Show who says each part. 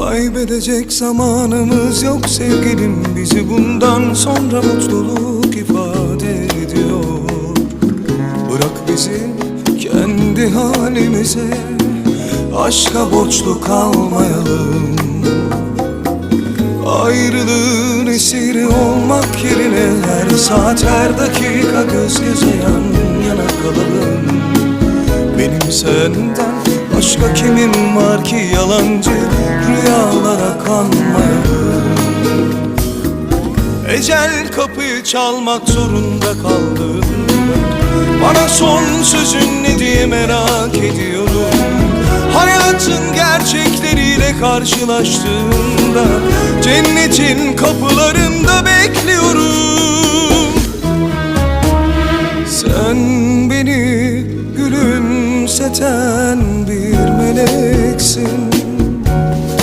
Speaker 1: Kaybedecek zamanımız yok sevgilim. Bizi bundan sonra mutluluk ifade ediyor. Bırak bizi kendi halimize. Aşka borçlu kalmayalım. Ayrılığın esiri olmak yerine Her saat her dakika göz göze yan yana kalalım. Benim senden başka kimim var ki yalancı Rüyalara kanmayalım Ecel kapıyı çalmak zorunda kaldım. Bana son sözün ne diye merak ediyorum. Hayatın gerçekleriyle karşılaştığımda Cennetin kapılarında bekliyorum. Sen beni gülümseten bir